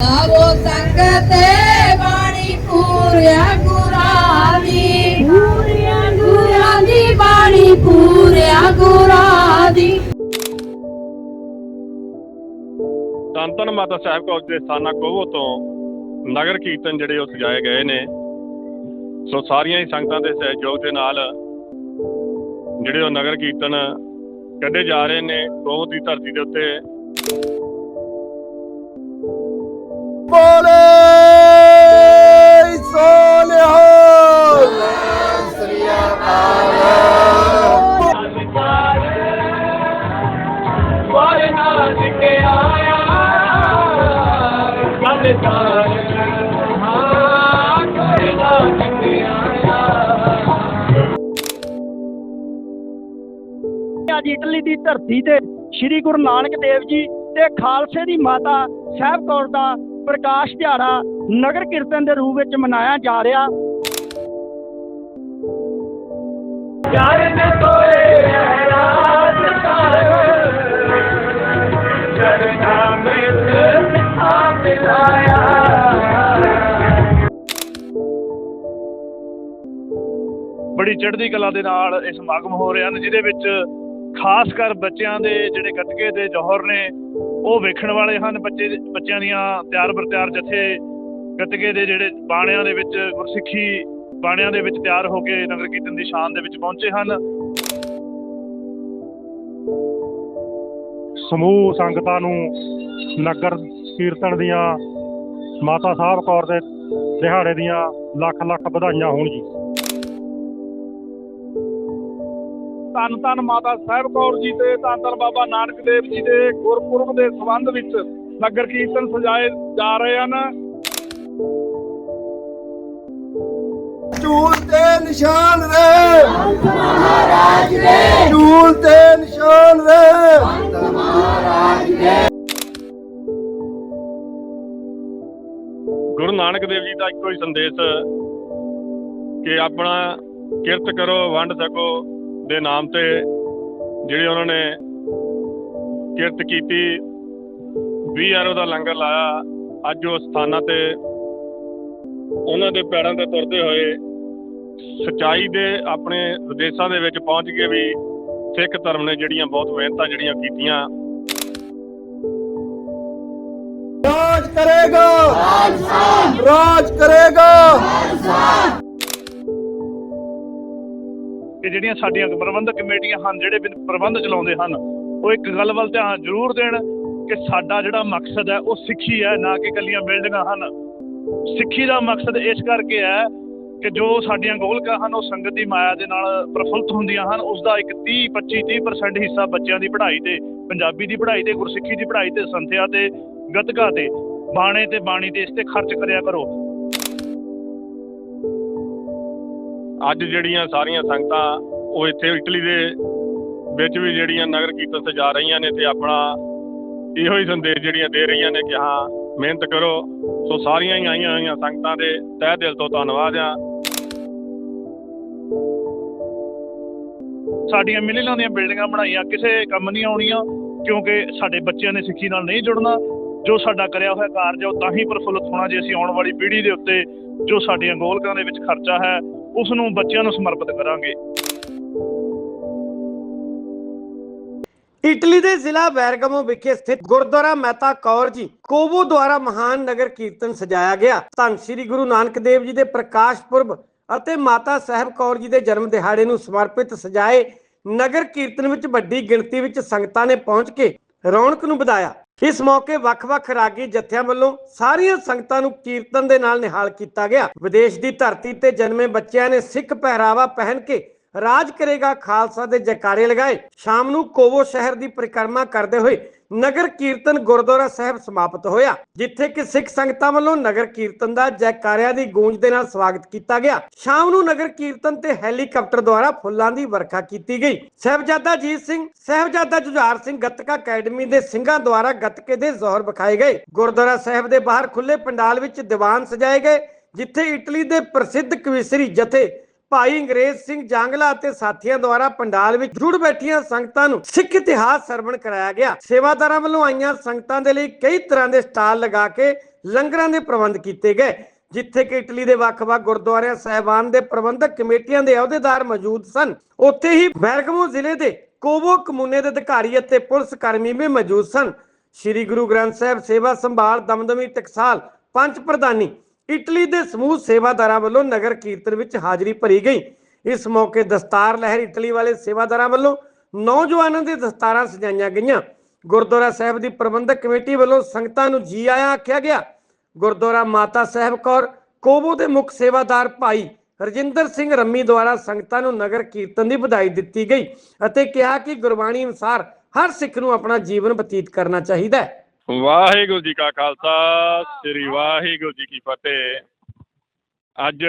ਆਵੋ ਸੰਗਤੇ ਬਾਣੀ ਪੂਰਿਆ ਗੁਰਾਂ ਦੀ ਪੂਰਿਆ ਗੁਰਾਂ ਦੀ ਬਾਣੀ ਪੂਰਿਆ ਗੁਰਾਂ ਦੀ ਧੰਨ ਧੰਨ ਮਾਤਾ ਸਾਹਿਬ ਕੌਰ ਦੇ ਸਥਾਨਾ ਕੋਹੋ ਤੋਂ ਨਗਰ ਕੀਰਤਨ ਜਿਹੜੇ ਉਹ ਸਜਾਏ ਗਏ ਨੇ। ਸੋ ਸਾਰੀਆਂ ਹੀ ਸੰਗਤਾਂ ਦੇ ਸਹਿਯੋਗ ਦੇ ਨਾਲ ਜਿਹੜੇ ਉਹ ਨਗਰ ਕੀਰਤਨ ਕੱਢੇ ਜਾ ਰਹੇ ਨੇ ਕੋਹੋ ਦੀ ਧਰਤੀ ਦੇ ਉੱਤੇ ਬੋਲੇ ਸੋਨਿਹਾ ਅੱਜ ਇਟਲੀ ਦੀ ਧਰਤੀ ਤੇ ਸ੍ਰੀ ਗੁਰੂ ਨਾਨਕ ਦੇਵ ਜੀ ਤੇ ਖਾਲਸੇ ਦੀ ਮਾਤਾ ਸਾਹਿਬ ਕੌਰ ਦਾ ਪ੍ਰਕਾਸ਼ ਦਿਹਾੜਾ ਨਗਰ ਕੀਰਤਨ ਦੇ ਰੂਪ ਵਿੱਚ ਮਨਾਇਆ ਜਾ ਰਿਹਾ। ਬੜੀ ਚੜ੍ਹਦੀ ਕਲਾ ਦੇ ਨਾਲ ਇਹ ਸਮਾਗਮ ਹੋ ਰਹੇ ਹਨ ਜਿਹਦੇ ਵਿੱਚ ਖਾਸ ਕਰ ਬੱਚਿਆਂ ਦੇ ਜਿਹੜੇ ਗੱਤਕੇ ਦੇ ਜੌਹਰ ਨੇ, ਉਹ ਵੇਖਣ ਵਾਲੇ ਹਨ ਬੱਚੇ, ਬੱਚਿਆਂ ਦੀਆਂ ਤਿਆਰ ਬਰ ਜਥੇ ਗੱਤਕੇ ਦੇ ਜਿਹੜੇ ਬਾਣਿਆਂ ਦੇ ਵਿੱਚ ਗੁਰਸਿੱਖੀ ਬਾਣਿਆਂ ਦੇ ਵਿੱਚ ਤਿਆਰ ਹੋ ਕੇ ਨਗਰ ਕੀਰਤਨ ਦੀ ਸ਼ਾਨ ਦੇ ਵਿੱਚ ਪਹੁੰਚੇ ਹਨ। ਸਮੂਹ ਸੰਗਤਾਂ ਨੂੰ ਨਗਰ ਕੀਰਤਨ ਦੀਆਂ ਮਾਤਾ ਸਾਹਿਬ ਕੌਰ ਦੇ ਦਿਹਾੜੇ ਦੀਆਂ ਲੱਖ ਲੱਖ ਵਧਾਈਆਂ ਹੋਣ ਜੀ। ਧੰਨ ਧੰਨ ਮਾਤਾ ਸਾਹਿਬ ਕੌਰ ਜੀ ਤੇ ਧੰਨ ਧੰਨ ਬਾਬਾ ਨਾਨਕ ਦੇਵ ਜੀ ਦੇ ਗੁਰਪੁਰਬ ਦੇ ਸੰਬੰਧ ਵਿੱਚ ਨਗਰ ਕੀਰਤਨ ਸਜਾਏ ਜਾ ਰਹੇ ਹਨ। ਝੂਲ ਤੇ ਨਿਸ਼ਾਨ ਰੇ ਮਹਾਰਾਜ ਰੇ। ਝੂਲ ਤੇ ਨਿਸ਼ਾਨ ਰੇ। ਗੁਰੂ ਨਾਨਕ ਦੇਵ ਜੀ ਦਾ ਇੱਕੋ ਹੀ ਸੰਦੇਸ਼ ਕਿ ਆਪਣਾ ਕਿਰਤ ਕਰੋ ਵੰਡ ਸਕੋ। ਦੇ ਨਾਮ ਤੇ ਜਿਹੜੇ ਉਹਨਾਂ ਨੇ ਕਿਰਤ ਕੀਤੀ 20 ਅਰਬ ਦਾ ਲੰਗਰ ਲਾਇਆ। ਅੱਜ ਉਹ ਸਥਾਨਾਂ ਤੇ ਉਹਨਾਂ ਦੇ ਪੈਰਾਂ ਤੇ ਤੁਰਦੇ ਹੋਏ ਸਚਾਈ ਦੇ ਆਪਣੇ ਵਿਦੇਸ਼ਾਂ ਦੇ ਵਿੱਚ ਪਹੁੰਚ ਕੇ ਵੀ ਸਿੱਖ ਧਰਮ ਨੇ ਜਿਹੜੀਆਂ ਬਹੁਤ ਮਿਹਨਤਾਂ ਜਿਹੜੀਆਂ ਕੀਤੀਆਂ। ਰਾਜ ਕਰੇਗਾ। ਰਾਜ ਕਰੇਗਾ। ਕਿ ਜਿਹੜੀਆਂ ਸਾਡੀਆਂ ਪ੍ਰਬੰਧਕ ਕਮੇਟੀਆਂ ਹਨ, ਜਿਹੜੇ ਪ੍ਰਬੰਧ ਚਲਾਉਂਦੇ ਹਨ, ਉਹ ਇੱਕ ਗੱਲ ਵੱਲ ਧਿਆਨ ਜ਼ਰੂਰ ਦੇਣ ਕਿ ਸਾਡਾ ਜਿਹੜਾ ਮਕਸਦ ਹੈ, ਉਹ ਸਿੱਖੀ ਹੈ, ਨਾ ਕਿ ਇਕੱਲੀਆਂ ਬਿਲਡਿੰਗਾਂ ਹਨ। ਸਿੱਖੀ ਦਾ ਮਕਸਦ ਇਸ ਕਰਕੇ ਹੈ ਕਿ ਜੋ ਸਾਡੀਆਂ ਗੋਲਕਾਂ ਹਨ, ਉਹ ਸੰਗਤ ਦੀ ਮਾਇਆ ਦੇ ਨਾਲ ਪ੍ਰਫੁੱਲਤ ਹੁੰਦੀਆਂ ਹਨ। ਉਸ ਦਾ ਇੱਕ 30 25 30% ਹਿੱਸਾ ਬੱਚਿਆਂ ਦੀ ਪੜ੍ਹਾਈ ਤੇ, ਪੰਜਾਬੀ ਦੀ ਪੜ੍ਹਾਈ ਤੇ, ਗੁਰਸਿੱਖੀ ਦੀ ਪੜ੍ਹਾਈ ਤੇ, ਸੰਥਿਆ ਤੇ, ਗਤਕਾ ਤੇ, ਬਾਣੇ ਤੇ ਬਾਣੀ ਤੇ ਇਸ ਤੇ ਖਰਚ ਕਰਿਆ ਕਰੋ। ਅੱਜ ਜਿਹੜੀਆਂ ਸਾਰੀਆਂ ਸੰਗਤਾਂ ਉਹ ਇੱਥੇ ਇਟਲੀ ਦੇ ਵਿੱਚ ਵੀ ਜਿਹੜੀਆਂ ਨਗਰ ਕੀਰਤਨ ਸਜਾ ਰਹੀਆਂ ਨੇ ਤੇ ਆਪਣਾ ਇਹੋ ਹੀ ਸੰਦੇਸ਼ ਜਿਹੜੀਆਂ ਦੇ ਰਹੀਆਂ ਨੇ ਕਿ ਹਾਂ, ਮਿਹਨਤ ਕਰੋ। ਸੋ ਸਾਰੀਆਂ ਹੀ ਆਈਆਂ ਹੋਈਆਂ ਸੰਗਤਾਂ ਦੇ ਤਹਿ ਦਿਲ ਤੋਂ ਧੰਨਵਾਦ ਆ। ਸਾਡੀਆਂ ਮਿਲੀਆਂ ਦੀਆਂ ਬਿਲਡਿੰਗਾਂ ਬਣਾਈਆਂ, ਕਿਸੇ ਕੰਮ ਨਹੀਂ ਆਉਣੀਆਂ, ਕਿਉਂਕਿ ਸਾਡੇ ਬੱਚਿਆਂ ਨੇ ਸਿੱਖੀ ਨਾਲ ਨਹੀਂ ਜੁੜਨਾ। ਜੋ ਸਾਡਾ ਕਰਿਆ ਹੋਇਆ ਕਾਰਜ ਹੈ ਉਹ ਤਾਂ ਹੀ ਪ੍ਰਫੁੱਲਤ ਹੋਣਾ ਜੇ ਅਸੀਂ ਆਉਣ ਵਾਲੀ ਪੀੜ੍ਹੀ ਦੇ ਉੱਤੇ ਜੋ ਸਾਡੀਆਂ ਗੋਲਕਾਂ ਦੇ ਵਿੱਚ ਖਰਚਾ ਹੈ ਉਸ ਨੂੰ ਬੱਚਿਆਂ ਨੂੰ ਸਮਰਪਿਤ ਕਰਾਂਗੇ। ਇਟਲੀ ਦੇ ਜ਼ਿਲ੍ਹਾ ਬੈਰਗਮੋ ਵਿਖੇ ਸਥਿਤ ਗੁਰਦੁਆਰਾ ਮਹਿਤਾ ਕੌਰ ਜੀ ਕੋਵੋ ਦੁਆਰਾ ਮਹਾਨ ਨਗਰ ਕੀਰਤਨ ਸਜਾਇਆ ਗਿਆ। ਧੰਨ ਸ੍ਰੀ ਗੁਰੂ ਨਾਨਕ ਦੇਵ ਜੀ ਦੇ ਪ੍ਰਕਾਸ਼ ਪੁਰਬ ਅਤੇ ਮਾਤਾ ਸਾਹਿਬ ਕੌਰ ਜੀ ਦੇ ਜਨਮ ਦਿਹਾੜੇ ਨੂੰ ਸਮਰਪਿਤ ਸਜਾਏ ਨਗਰ ਕੀਰਤਨ ਵਿੱਚ ਵੱਡੀ ਗਿਣਤੀ ਵਿੱਚ ਸੰਗਤਾਂ ਨੇ ਪਹੁੰਚ ਕੇ ਰੌਣਕ ਨੂੰ ਵਧਾਇਆ। ਇਸ ਮੌਕੇ ਵੱਖ-ਵੱਖ ਰਾਗੀ ਜਥਿਆਂ ਵੱਲੋਂ ਸਾਰੀਆਂ ਸੰਗਤਾਂ ਨੂੰ ਕੀਰਤਨ ਦੇ ਨਾਲ ਨਿਹਾਲ ਕੀਤਾ ਗਿਆ। ਵਿਦੇਸ਼ ਦੀ ਧਰਤੀ ਤੇ ਜਨਮੇ ਬੱਚਿਆਂ ਨੇ ਸਿੱਖ ਪਹਿਰਾਵਾ ਪਹਿਨ ਕੇ ਰਾਜ ਕਰੇਗਾ ਖਾਲਸਾ ਦੇ ਜੈਕਾਰੇ ਲਗਾਏ। ਸ਼ਾਮ ਨੂੰ ਕੋਵੋ ਸ਼ਹਿਰ ਦੀ ਪਰਿਕਰਮਾ ਕਰਦੇ ਹੋਏ ਨਗਰ ਕੀਰਤਨ ਗੁਰਦੁਆਰਾ ਸਾਹਿਬ ਸਮਾਪਤ ਹੋਇਆ, ਜਿੱਥੇ ਕਿ ਸਿੱਖ ਸੰਗਤਾਂ ਵੱਲੋਂ ਨਗਰ ਕੀਰਤਨ ਦਾ ਜੈਕਾਰਿਆਂ ਦੀ ਗੂੰਜ ਦੇ ਨਾਲ ਸਵਾਗਤ ਕੀਤਾ ਗਿਆ। ਸ਼ਾਮ ਨੂੰ ਨਗਰ ਕੀਰਤਨ ਤੇ ਹੈਲੀਕਾਪਟਰ ਦੁਆਰਾ ਫੁੱਲਾਂ ਦੀ ਵਰਖਾ ਕੀਤੀ ਗਈ। ਸਹਿਬਜ਼ਾਦਾ ਜੀਤ ਸਿੰਘ, ਸਹਿਬਜ਼ਾਦਾ ਜੁਝਾਰ ਸਿੰਘ ਗੱਤਕਾ ਅਕੈਡਮੀ ਦੇ ਸਿੰਘਾਂ ਦੁਆਰਾ ਗੱਤਕੇ ਦੇ ਜ਼ੋਰ ਵਿਖਾਏ ਗਏ। ਗੁਰਦੁਆਰਾ ਸਾਹਿਬ ਦੇ ਬਾਹਰ ਖੁੱਲੇ ਪੰਡਾਲ ਵਿੱਚ ਦੀਵਾਨ ਸਜਾਏ ਗਏ, ਜਿੱਥੇ ਇਟਲੀ ਦੇ ਪ੍ਰਸਿੱਧ ਕਵਿਸਰੀ ਜਥੇ ਭਾਈ ਅੰਗਰੇਜ਼ ਸਿੰਘ ਜਾਂਗਲਾ ਅਤੇ ਸਾਥੀਆਂ ਦੁਆਰਾ ਪੰਡਾਲ ਵਿੱਚ ਜੁੜ ਬੈਠੀਆਂ ਸੰਗਤਾਂ ਨੂੰ ਸਿੱਖ ਇਤਿਹਾਸ ਸਰਵਣ ਕਰਾਇਆ ਗਿਆ। ਸੇਵਾਦਾਰਾਂ ਵੱਲੋਂ ਆਈਆਂ ਸੰਗਤਾਂ ਦੇ ਲਈ ਕਈ ਤਰ੍ਹਾਂ ਦੇ ਸਟਾਲ ਲਗਾ ਕੇ ਲੰਗਰਾਂ ਦੇ ਪ੍ਰਬੰਧ ਕੀਤੇ ਗਏ, ਜਿੱਥੇ ਕਿ ਇਟਲੀ ਦੇ ਵੱਖ-ਵੱਖ ਗੁਰਦੁਆਰਿਆਂ, ਸਾਹਿਬਾਨ ਦੇ ਪ੍ਰਬੰਧਕ ਕਮੇਟੀਆਂ ਦੇ ਅਹੁਦੇਦਾਰ ਮੌਜੂਦ ਸਨ। ਉੱਥੇ ਹੀ ਬੈਰਗਮੋ ਜ਼ਿਲ੍ਹੇ ਦੇ ਕੋਵੋ ਕਮੂਨੇ ਦੇ ਅਧਿਕਾਰੀ ਅਤੇ ਪੁਲਿਸ ਕਰਮੀ ਵੀ ਮੌਜੂਦ ਸਨ। ਸ੍ਰੀ ਗੁਰੂ ਗ੍ਰੰਥ ਸਾਹਿਬ ਸੇਵਾ ਸੰਭਾਲ ਦਮਦਮੀ ਟਕਸਾਲ ਪੰਜ ਪ੍ਰਧਾਨੀ ਇਟਲੀ ਦੇ ਸਮੂਹ ਸੇਵਾਦਾਰਾਂ ਵੱਲੋਂ ਨਗਰ ਕੀਰਤਨ ਵਿੱਚ ਹਾਜ਼ਰੀ ਭਰੀ ਗਈ। ਇਸ ਮੌਕੇ ਦਸਤਾਰ ਲਹਿਰ ਇਟਲੀ ਵਾਲੇ ਸੇਵਾਦਾਰਾਂ ਵੱਲੋਂ ਨੌਜਵਾਨਾਂ ਦੇ ਦਸਤਾਰਾਂ ਸਜਾਈਆਂ ਗਈਆਂ। ਗੁਰਦੁਆਰਾ ਸਾਹਿਬ ਦੀ ਪ੍ਰਬੰਧਕ ਕਮੇਟੀ ਵੱਲੋਂ ਸੰਗਤਾਂ ਨੂੰ ਜੀ ਆਇਆਂ ਆਖਿਆ ਗਿਆ। ਗੁਰਦੁਆਰਾ ਮਾਤਾ ਸਾਹਿਬ ਕੌਰ ਕੋਬੋ ਦੇ ਮੁੱਖ ਸੇਵਾਦਾਰ ਭਾਈ ਰਜਿੰਦਰ ਸਿੰਘ ਰੰਮੀ ਦੁਆਰਾ ਸੰਗਤਾਂ ਨੂੰ ਨਗਰ ਕੀਰਤਨ ਦੀ ਵਧਾਈ ਦਿੱਤੀ ਗਈ ਅਤੇ ਕਿਹਾ ਕਿ ਗੁਰਬਾਣੀ ਅਨੁਸਾਰ ਹਰ ਸਿੱਖ ਨੂੰ ਆਪਣਾ ਜੀਵਨ ਬਤੀਤ ਕਰਨਾ ਚਾਹੀਦਾ ਹੈ। ਵਾਹਿਗੁਰੂ ਜੀ ਕਾ ਖਾਲਸਾ, ਸ੍ਰੀ ਵਾਹਿਗੁਰੂ ਜੀ ਕੀ ਫਤਿਹ। ਅੱਜ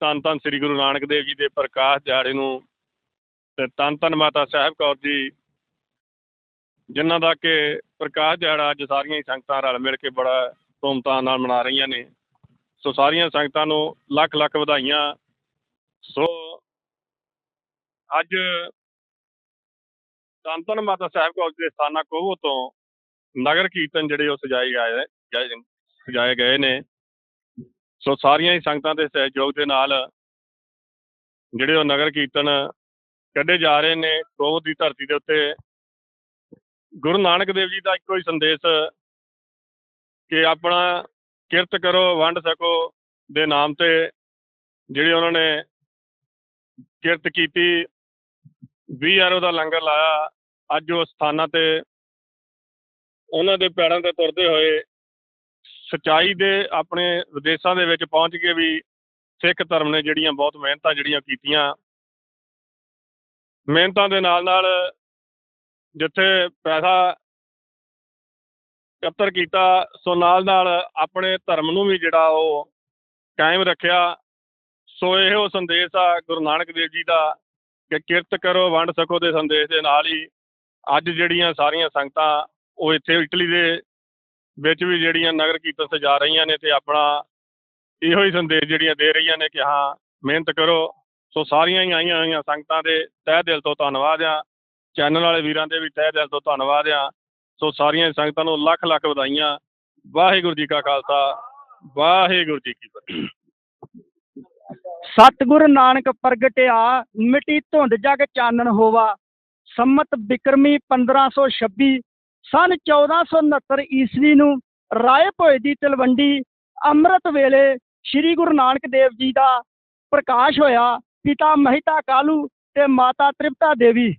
ਧੰਨ ਧੰਨ ਸ੍ਰੀ ਗੁਰੂ ਨਾਨਕ ਦੇਵ ਜੀ ਦੇ ਪ੍ਰਕਾਸ਼ ਦਿਹਾੜੇ ਨੂੰ ਤੇ ਧੰਨ ਧੰਨ ਮਾਤਾ ਸਾਹਿਬ ਕੌਰ ਜੀ, ਜਿਨ੍ਹਾਂ ਦਾ ਕਿ ਪ੍ਰਕਾਸ਼ ਦਿਹਾੜਾ ਅੱਜ ਸਾਰੀਆਂ ਹੀ ਸੰਗਤਾਂ ਰਲ ਮਿਲ ਕੇ ਬੜਾ ਧੂਮਧਾਮ ਨਾਲ ਮਨਾ ਰਹੀਆਂ ਨੇ। ਸੋ ਸਾਰੀਆਂ ਸੰਗਤਾਂ ਨੂੰ ਲੱਖ ਲੱਖ ਵਧਾਈਆਂ। ਸੋ ਅੱਜ ਧੰਨ ਧੰਨ ਮਾਤਾ ਸਾਹਿਬ ਕੌਰ ਜੀ ਦੇ ਸਥਾਨਾਂ ਕੋਹੋ ਤੋਂ ਨਗਰ ਕੀਰਤਨ ਜਿਹੜੇ ਉਹ ਸਜਾਏ ਗਏ ਗਏ- ਸਜਾਏ ਗਏ ਨੇ। ਸੋ ਸਾਰੀਆਂ ਹੀ ਸੰਗਤਾਂ ਦੇ ਸਹਿਯੋਗ ਦੇ ਨਾਲ ਜਿਹੜੇ ਉਹ ਨਗਰ ਕੀਰਤਨ ਕੱਢੇ ਜਾ ਰਹੇ ਨੇ ਗੋਬਿੰਦ ਦੀ ਧਰਤੀ ਦੇ ਉੱਤੇ। ਗੁਰੂ ਨਾਨਕ ਦੇਵ ਜੀ ਦਾ ਇੱਕੋ ਹੀ ਸੰਦੇਸ਼ ਕਿ ਆਪਣਾ ਕਿਰਤ ਕਰੋ, ਵੰਡ ਸਕੋ ਦੇ ਨਾਮ ਤੇ ਜਿਹੜੀ ਉਹਨਾਂ ਨੇ ਕਿਰਤ ਕੀਤੀ 20 ਐਰੋ ਦਾ ਲੰਗਰ ਲਾਇਆ। ਅੱਜ ਉਹ ਸਥਾਨਾਂ ਤੇ ਉਹਨਾਂ ਦੇ ਪੈਰਾਂ ਤੇ ਤੁਰਦੇ ਹੋਏ ਸੱਚਾਈ ਦੇ ਆਪਣੇ ਵਿਦੇਸ਼ਾਂ ਦੇ ਵਿੱਚ ਪਹੁੰਚ ਕੇ ਵੀ ਸਿੱਖ ਧਰਮ ਨੇ ਜਿਹੜੀਆਂ ਬਹੁਤ ਮਿਹਨਤਾਂ ਜਿਹੜੀਆਂ ਕੀਤੀਆਂ, ਮਿਹਨਤਾਂ ਦੇ ਨਾਲ ਨਾਲ ਜਿੱਥੇ ਪੈਸਾ ਇਕੱਤਰ ਕੀਤਾ, ਸੋ ਨਾਲ ਨਾਲ ਆਪਣੇ ਧਰਮ ਨੂੰ ਵੀ ਜਿਹੜਾ ਉਹ ਕਾਇਮ ਰੱਖਿਆ, ਸੋ ਇਹੋ ਸੰਦੇਸ਼ ਆ ਗੁਰੂ ਨਾਨਕ ਦੇਵ ਜੀ ਦਾ ਕਿ ਕਿਰਤ ਕਰੋ, ਵੰਡ ਸਕੋ ਦੇ ਸੰਦੇਸ਼ ਦੇ ਨਾਲ ਹੀ ਅੱਜ ਜਿਹੜੀਆਂ ਸਾਰੀਆਂ ਸੰਗਤਾਂ ਉਹ ਇੱਥੇ ਇਟਲੀ ਦੇ ਵਿੱਚ ਵੀ ਜਿਹੜੀਆਂ ਨਗਰ ਕੀਰਤਨ ਸਜਾ ਰਹੀਆਂ ਨੇ ਤੇ ਆਪਣਾ ਇਹੋ ਹੀ ਸੰਦੇਸ਼ ਜਿਹੜੀਆਂ ਦੇ ਰਹੀਆਂ ਨੇ ਕਿ ਹਾਂ, ਮਿਹਨਤ ਕਰੋ। ਸੋ ਸਾਰੀਆਂ ਹੀ ਆਈਆਂ ਹੋਈਆਂ ਸੰਗਤਾਂ ਦੇ ਤਹਿ ਦਿਲ ਤੋਂ ਧੰਨਵਾਦ ਆ। ਚੈਨਲ ਵਾਲੇ ਵੀਰਾਂ ਦੇ ਵੀ ਤਹਿ ਦਿਲ ਤੋਂ ਧੰਨਵਾਦ ਆ। ਸੋ ਸਾਰੀਆਂ ਹੀ ਸੰਗਤਾਂ ਨੂੰ ਲੱਖ ਲੱਖ ਵਧਾਈਆਂ। ਵਾਹਿਗੁਰੂ ਜੀ ਕਾ ਖਾਲਸਾ। ਵਾਹਿਗੁਰੂ ਜੀ ਕੀ ਫਤਿਹ। ਸਤਿਗੁਰ ਨਾਨਕ ਪ੍ਰਗਟਿਆ, ਮਿੱਟੀ ਧੁੰਦ ਜਗ ਚਾਨਣ ਹੋਵਾ। ਸੰਮਤ ਬਿਕਰਮੀ 1526 ਸਨ 1469 ਈਸਵੀ ਨੂੰ ਰਾਏ ਭੋਏ ਦੀ ਤਲਵੰਡੀ ਅੰਮ੍ਰਿਤ ਵੇਲੇ ਸ੍ਰੀ ਗੁਰੂ ਨਾਨਕ ਦੇਵ ਜੀ ਦਾ ਪ੍ਰਕਾਸ਼ ਹੋਇਆ। ਪਿਤਾ ਮਹਿਤਾ ਕਾਲੂ ਤੇ ਮਾਤਾ ਤ੍ਰਿਪਤਾ ਦੇਵੀ।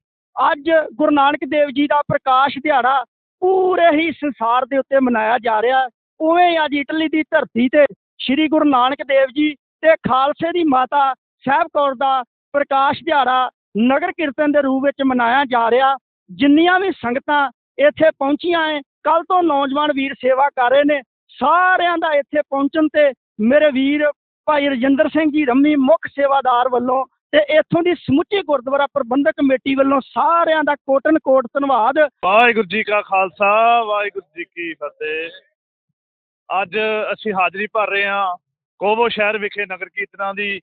ਅੱਜ ਗੁਰੂ ਨਾਨਕ ਦੇਵ ਜੀ ਦਾ ਪ੍ਰਕਾਸ਼ ਦਿਹਾੜਾ ਪੂਰੇ ਹੀ ਸੰਸਾਰ ਦੇ ਉੱਤੇ ਮਨਾਇਆ ਜਾ ਰਿਹਾ। ਉਵੇਂ ਅੱਜ ਇਟਲੀ ਦੀ ਧਰਤੀ ਤੇ ਸ੍ਰੀ ਗੁਰੂ ਨਾਨਕ ਦੇਵ ਜੀ ਤੇ ਖਾਲਸੇ ਦੀ ਮਾਤਾ ਸਾਹਿਬ ਕੌਰ ਦਾ ਪ੍ਰਕਾਸ਼ ਦਿਹਾੜਾ ਨਗਰ ਕੀਰਤਨ ਦੇ ਰੂਪ ਵਿੱਚ ਮਨਾਇਆ ਜਾ ਰਿਹਾ। ਜਿੰਨੀਆਂ ਵੀ ਸੰਗਤਾਂ ਇੱਥੇ ਪਹੁੰਚੀਆਂ ਐ ਕੱਲ ਤੋਂ ਨੌਜਵਾਨ ਵੀਰ ਸੇਵਾ ਕਰ ਰਹੇ ਨੇ। ਸਾਰਿਆਂ ਦਾ ਇੱਥੇ ਪਹੁੰਚਣ ਤੇ ਮੇਰੇ ਵੀਰ ਭਾਈ ਰਜਿੰਦਰ ਸਿੰਘ ਜੀ ਰੰਮੀ ਮੁੱਖ ਸੇਵਾਦਾਰ ਵੱਲੋਂ ਤੇ ਇੱਥੋਂ ਦੀ ਸਮੁੱਚੀ ਗੁਰਦੁਆਰਾ ਪ੍ਰਬੰਧਕ ਕਮੇਟੀ ਵੱਲੋਂ ਸਾਰਿਆਂ ਦਾ ਕੋਟਨ ਕੋਟ ਧੰਨਵਾਦ। ਵਾਹਿਗੁਰੂ ਜੀ ਕਾ ਖਾਲਸਾ, ਵਾਹਿਗੁਰੂ ਜੀ ਕੀ ਫਤਿਹ। ਅੱਜ ਅਸੀਂ ਹਾਜ਼ਰੀ ਭਰ ਰਹੇ ਹਾਂ ਕੋਵੋ ਸ਼ਹਿਰ ਵਿਖੇ ਨਗਰ ਕੀਰਤਨਾਂ ਦੀ,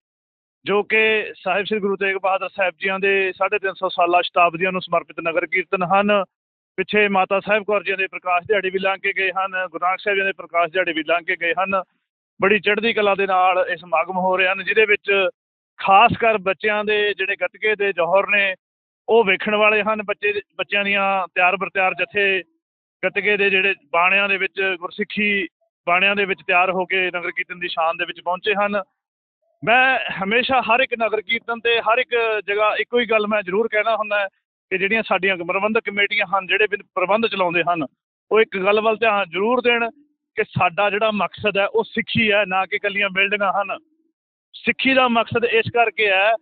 ਜੋ ਕਿ ਸਾਹਿਬ ਸ੍ਰੀ ਗੁਰੂ ਤੇਗ ਬਹਾਦਰ ਸਾਹਿਬ ਜੀਆਂ ਦੇ 350 ਸਾਲਾ ਸ਼ਤਾਬਦੀਆਂ ਨੂੰ ਸਮਰਪਿਤ ਨਗਰ ਕੀਰਤਨ ਹਨ। ਪਿੱਛੇ ਮਾਤਾ ਸਾਹਿਬ ਕੌਰ ਜੀ ਦੇ ਪ੍ਰਕਾਸ਼ ਦਿਹਾੜੇ ਵੀ ਲੰਘ ਕੇ ਗਏ ਹਨ, ਗੁਰੂ ਨਾਨਕ ਸਾਹਿਬ ਜੀ ਦੇ ਪ੍ਰਕਾਸ਼ ਦਿਹਾੜੇ ਵੀ ਲੰਘ ਕੇ ਗਏ ਹਨ। ਬੜੀ ਚੜ੍ਹਦੀ ਕਲਾ ਦੇ ਨਾਲ ਇਹ ਸਮਾਗਮ ਹੋ ਰਹੇ ਹਨ, ਜਿਹਦੇ ਵਿੱਚ ਖਾਸ ਕਰ ਬੱਚਿਆਂ ਦੇ ਜਿਹੜੇ ਗੱਤਕੇ ਦੇ ਜੌਹਰ ਨੇ, ਉਹ ਵੇਖਣ ਵਾਲੇ ਹਨ। ਬੱਚੇ, ਬੱਚਿਆਂ ਦੀਆਂ ਤਿਆਰ ਬਰ ਜਥੇ ਗੱਤਕੇ ਦੇ ਜਿਹੜੇ ਬਾਣਿਆਂ ਦੇ ਵਿੱਚ, ਗੁਰਸਿੱਖੀ ਬਾਣਿਆਂ ਦੇ ਵਿੱਚ ਤਿਆਰ ਹੋ ਕੇ ਨਗਰ ਕੀਰਤਨ ਦੀ ਸ਼ਾਨ ਦੇ ਵਿੱਚ ਪਹੁੰਚੇ ਹਨ। ਮੈਂ ਹਮੇਸ਼ਾ ਹਰ ਇੱਕ ਨਗਰ ਕੀਰਤਨ ਤੇ ਹਰ ਇੱਕ ਜਗ੍ਹਾ ਇੱਕੋ ਹੀ ਗੱਲ ਮੈਂ ਜ਼ਰੂਰ ਕਹਿਣਾ ਹੁੰਦਾ ਕਿ ਜਿਹੜੀਆਂ ਸਾਡੀਆਂ ਪ੍ਰਬੰਧਕ ਕਮੇਟੀਆਂ ਹਨ, ਜਿਹੜੇ ਵੀ ਪ੍ਰਬੰਧ ਚਲਾਉਂਦੇ ਹਨ, ਉਹ ਇੱਕ ਗੱਲ ਵੱਲ ਧਿਆਨ ਜ਼ਰੂਰ ਦੇਣ ਕਿ ਸਾਡਾ ਜਿਹੜਾ ਮਕਸਦ ਹੈ, ਉਹ ਸਿੱਖੀ ਹੈ, ਨਾ ਕਿ ਇਕੱਲੀਆਂ ਬਿਲਡਿੰਗਾਂ ਹਨ। ਸਿੱਖੀ ਦਾ ਮਕਸਦ ਇਸ ਕਰਕੇ ਹੈ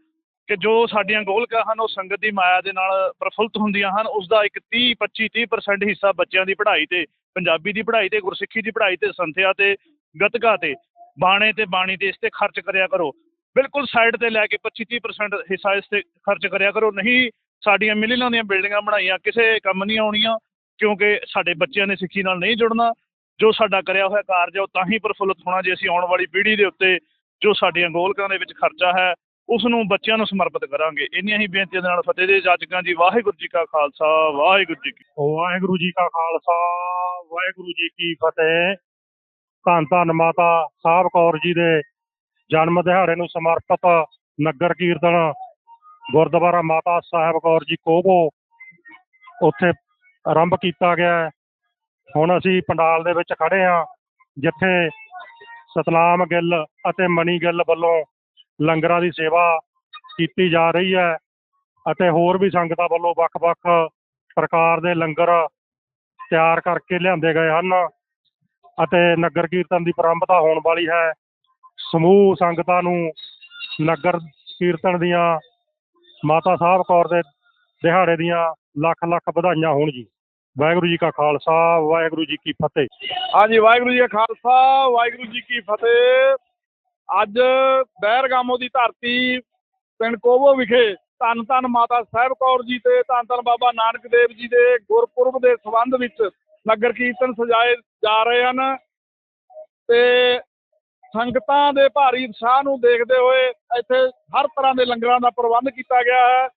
ਕਿ ਜੋ ਸਾਡੀਆਂ ਗੋਲਕਾਂ ਹਨ, ਉਹ ਸੰਗਤ ਦੀ ਮਾਇਆ ਦੇ ਨਾਲ ਪ੍ਰਫੁੱਲਤ ਹੁੰਦੀਆਂ ਹਨ। ਉਸ ਦਾ ਇੱਕ 30 25 30% ਹਿੱਸਾ ਬੱਚਿਆਂ ਦੀ ਪੜ੍ਹਾਈ ਤੇ, ਪੰਜਾਬੀ ਦੀ ਪੜ੍ਹਾਈ ਤੇ, ਗੁਰਸਿੱਖੀ ਦੀ ਪੜ੍ਹਾਈ ਤੇ, ਸੰਥਿਆ ਤੇ, ਗਤਕਾ ਤੇ, ਬਾਣੇ ਤੇ, ਬਾਣੀ ਤੇ ਇਸ ਤੇ ਖਰਚ ਕਰਿਆ ਕਰੋ। ਬਿਲਕੁਲ ਸਾਈਡ ਤੇ ਲੈ ਕੇ 25 30% ਹਿੱਸਾ ਇਸ ਤੇ ਖਰਚ ਕਰਿਆ ਕਰੋ। ਨਹੀਂ ਸਾਡੀਆਂ ਮਿਲੀਆਂ ਦੀਆਂ ਬਿਲਡਿੰਗਾਂ ਬਣਾਈਆਂ, ਕਿਸੇ ਕੰਮ ਨਹੀਂ ਆਉਣੀਆਂ, ਕਿਉਂਕਿ ਸਾਡੇ ਬੱਚਿਆਂ ਨੇ ਸਿੱਖੀ ਨਾਲ ਨਹੀਂ ਜੁੜਨਾ। ਜੋ ਸਾਡਾ ਕਰਿਆ ਹੋਇਆ ਕਾਰਜ ਹੈ ਉਹ ਤਾਂ ਹੀ ਪ੍ਰਫੁੱਲਤ ਹੋਣਾ ਜੇ ਅਸੀਂ ਆਉਣ ਵਾਲੀ ਪੀੜ੍ਹੀ ਦੇ ਉੱਤੇ ਜੋ ਸਾਡੀਆਂ ਗੋਲਕਾਂ ਦੇ ਵਿੱਚ ਖਰਚਾ ਹੈ ਉਸ ਨੂੰ ਬੱਚਿਆਂ ਨੂੰ ਸਮਰਪਿਤ ਕਰਾਂਗੇ। ਇੰਨੀਆਂ ਹੀ ਬੇਨਤੀਆਂ ਦੇ ਨਾਲ ਫਤਿਹ ਦੇ ਜਾਚਕਾਂ ਜੀ, ਵਾਹਿਗੁਰੂ ਜੀ ਕਾ ਖਾਲਸਾ, ਵਾਹਿਗੁਰੂ ਜੀ ਕੀ ਵਾਹਿਗੁਰੂ ਜੀ ਕਾ ਖਾਲਸਾ, ਵਾਹਿਗੁਰੂ ਜੀ ਕੀ ਫਤਿਹ। ਧੰਨ ਧੰਨ ਮਾਤਾ ਸਾਹਿਬ ਕੌਰ ਜੀ ਦੇ ਜਨਮ ਦਿਹਾੜੇ ਨੂੰ ਸਮਰਪਿਤ ਨਗਰ ਕੀਰਤਨ ਗੁਰਦੁਆਰਾ ਮਾਤਾ ਸਾਹਿਬ ਕੌਰ ਜੀ ਕੋਬੋ ਉੱਥੇ ਆਰੰਭ ਕੀਤਾ ਗਿਆ ਹੈ। ਹੁਣ ਅਸੀਂ ਪੰਡਾਲ ਦੇ ਵਿੱਚ ਖੜੇ ਹਾਂ, ਜਿੱਥੇ ਸਤਨਾਮ ਗਿੱਲ ਅਤੇ ਮਣੀ ਗਿੱਲ ਵੱਲੋਂ ਲੰਗਰਾਂ ਦੀ ਸੇਵਾ ਕੀਤੀ ਜਾ ਰਹੀ ਹੈ ਅਤੇ ਹੋਰ ਵੀ ਸੰਗਤਾਂ ਵੱਲੋਂ ਵੱਖ-ਵੱਖ ਪ੍ਰਕਾਰ ਦੇ ਲੰਗਰ ਤਿਆਰ ਕਰਕੇ ਲਿਆਂਦੇ ਗਏ ਹਨ ਅਤੇ ਨਗਰ ਕੀਰਤਨ ਦੀ ਪ੍ਰਾਰੰਭਤਾ ਹੋਣ ਵਾਲੀ ਹੈ। ਸਮੂਹ ਸੰਗਤਾਂ ਨੂੰ ਨਗਰ ਕੀਰਤਨ ਦੀਆਂ ਮਾਤਾ ਸਾਹਿਬ ਕੌਰ ਦੇ ਦਿਹਾੜੇ ਦੀਆਂ ਲੱਖ ਲੱਖ ਵਧਾਈਆਂ ਹੋਣ ਜੀ। ਵਾਹਿਗੁਰੂ ਜੀ ਕਾ ਖਾਲਸਾ, ਵਾਹਿਗੁਰੂ ਜੀ ਕੀ ਫਤਿਹ। ਹਾਂਜੀ, ਵਾਹਿਗੁਰੂ ਜੀ ਕਾ ਖਾਲਸਾ, ਵਾਹਿਗੁਰੂ ਜੀ ਕੀ ਫਤਿਹ। ਅੱਜ ਬਹਿਰਗਾਮੋ ਦੀ ਧਰਤੀ ਪਿੰਡ ਕੋਵੋ ਵਿਖੇ ਧੰਨ ਧੰਨ ਮਾਤਾ ਸਾਹਿਬ ਕੌਰ ਜੀ ਤੇ ਧੰਨ ਧੰਨ ਬਾਬਾ ਨਾਨਕ ਦੇਵ ਜੀ ਦੇ ਗੁਰਪੁਰਬ ਦੇ ਸੰਬੰਧ ਵਿੱਚ ਨਗਰ ਕੀਰਤਨ ਸਜਾਏ ਜਾ ਰਹੇ ਹਨ। ਤੇ ਸੰਗਤਾਂ ਦੇ ਭਾਰੀ ਉਤਸ਼ਾਹ ਨੂੰ ਦੇਖਦੇ ਹੋਏ ਇੱਥੇ ਹਰ ਤਰ੍ਹਾਂ ਦੇ ਲੰਗਰਾਂ ਦਾ ਪ੍ਰਬੰਧ ਕੀਤਾ ਗਿਆ ਹੈ।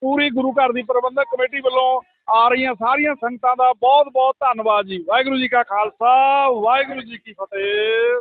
ਪੂਰੀ ਗੁਰੂ ਘਰ ਦੀ ਪ੍ਰਬੰਧਕ ਕਮੇਟੀ ਵੱਲੋਂ ਆ ਰਹੀਆਂ ਸਾਰੀਆਂ ਸੰਗਤਾਂ ਦਾ ਬਹੁਤ ਬਹੁਤ ਧੰਨਵਾਦ ਜੀ। ਵਾਹਿਗੁਰੂ ਜੀ ਕਾ ਖਾਲਸਾ, ਵਾਹਿਗੁਰੂ ਜੀ ਕੀ ਫਤਿਹ।